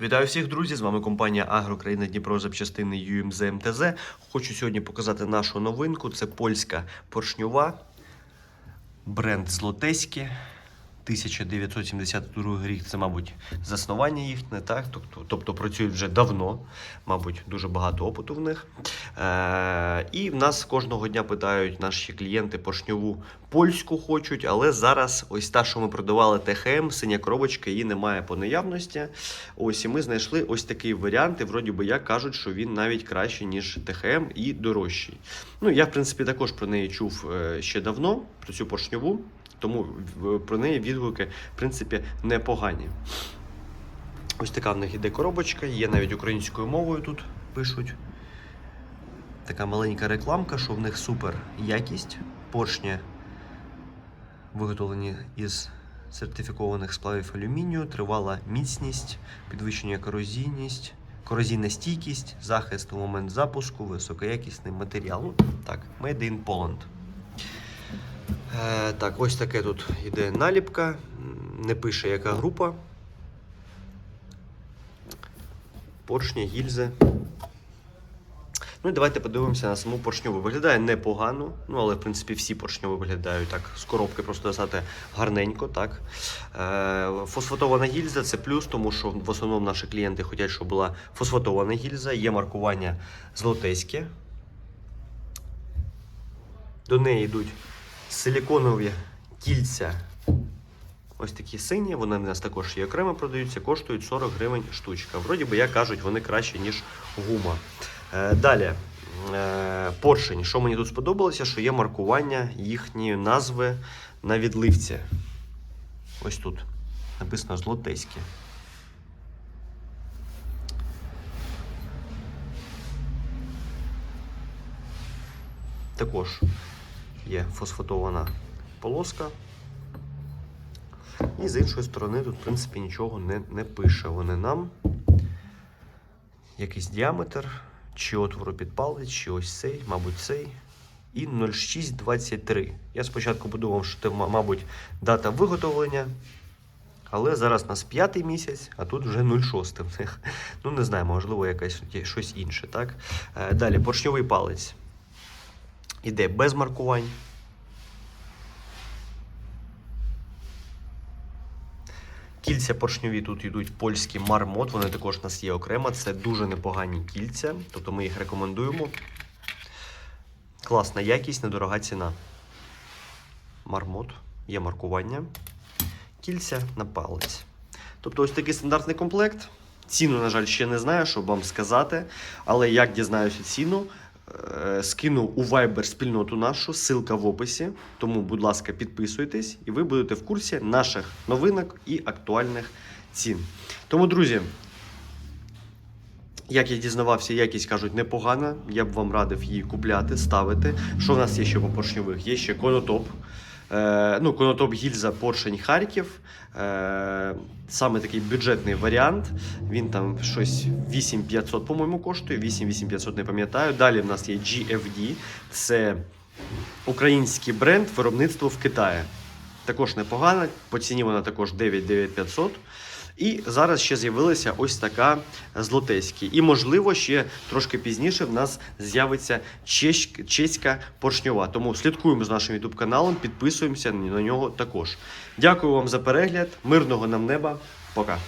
Вітаю всіх, друзі! З вами компанія Агрокраїна Дніпро запчастини ЮМЗ МТЗ. Хочу сьогодні показати нашу новинку. Це польська поршньова, бренд Злотеське. 1972 рік це, мабуть, заснування їхнє, так? Тобто, тобто працюють вже давно, мабуть, дуже багато опиту в них. Е- і в нас кожного дня питають наші клієнти поршньову польську хочуть, але зараз ось та, що ми продавали ТХМ, синя коробочка, її немає по наявності. Ось і ми знайшли ось такий варіант, і вроді би як кажуть, що він навіть кращий, ніж ТХМ і дорожчий. Ну, я, в принципі, також про неї чув е, ще давно, про цю поршньову. Тому про неї відгуки, в принципі, непогані. Ось така в них іде коробочка, є навіть українською мовою тут пишуть. Така маленька рекламка, що в них супер якість. Поршні виготовлені із сертифікованих сплавів алюмінію, тривала міцність, підвищення корозійність, корозійна стійкість, захист у момент запуску, високоякісний матеріал. Так, Made in Poland. Е, так, ось таке тут іде наліпка. Не пише, яка група. Поршня, гільзи. Ну і давайте подивимося на саму поршньову. Виглядає непогано, ну але в принципі всі поршньові виглядають так. З коробки просто достати гарненько. так. Е, фосфатована гільза це плюс, тому що в основному наші клієнти хочуть, щоб була фосфатована гільза, є маркування злотеське. До неї йдуть силіконові кільця. Ось такі сині, вони в нас також є окремо продаються, коштують 40 гривень штучка. Вроді би, як кажуть, вони краще, ніж гума. Е, далі, е, поршень. Що мені тут сподобалося, що є маркування їхньої назви на відливці. Ось тут написано злотеське. Також є фосфатована полоска. І з іншої сторони тут, в принципі, нічого не, не пише. Вони нам. Якийсь діаметр, чи отвору під чи ось цей, мабуть, цей. І 0623. Я спочатку подумав, що це, мабуть, дата виготовлення. Але зараз у нас п'ятий місяць, а тут вже 06 в них. Ну, не знаю, можливо, якась є щось інше. Так? Е, Далі, поршньовий палець. Іде без маркувань. Кільця поршньові тут йдуть польські мармот, вони також у нас є окремо. Це дуже непогані кільця, тобто ми їх рекомендуємо. Класна якість, недорога ціна. Мармот, є маркування. Кільця на палець. Тобто ось такий стандартний комплект. Ціну, на жаль, ще не знаю, щоб вам сказати. Але як дізнаюся ціну, е, скину у Viber спільноту нашу, ссылка в описі. Тому, будь ласка, підписуйтесь, і ви будете в курсі наших новинок і актуальних цін. Тому, друзі, як я дізнавався, якість кажуть непогана. Я б вам радив її купляти, ставити. Що в нас є ще по поршньових? Є ще конотоп. Е, ну, конотоп гільза поршень Харків. Е, саме такий бюджетний варіант. Він там щось 8500, по-моєму, коштує. 8500, не пам'ятаю. Далі в нас є GFD. Це український бренд виробництво в Китаї. Також непогано, По ціні вона також 99500. І зараз ще з'явилася ось така злотеська. І, можливо, ще трошки пізніше в нас з'явиться чеська поршньова. Тому слідкуємо з нашим YouTube каналом, підписуємося на нього також. Дякую вам за перегляд. Мирного нам неба. Пока.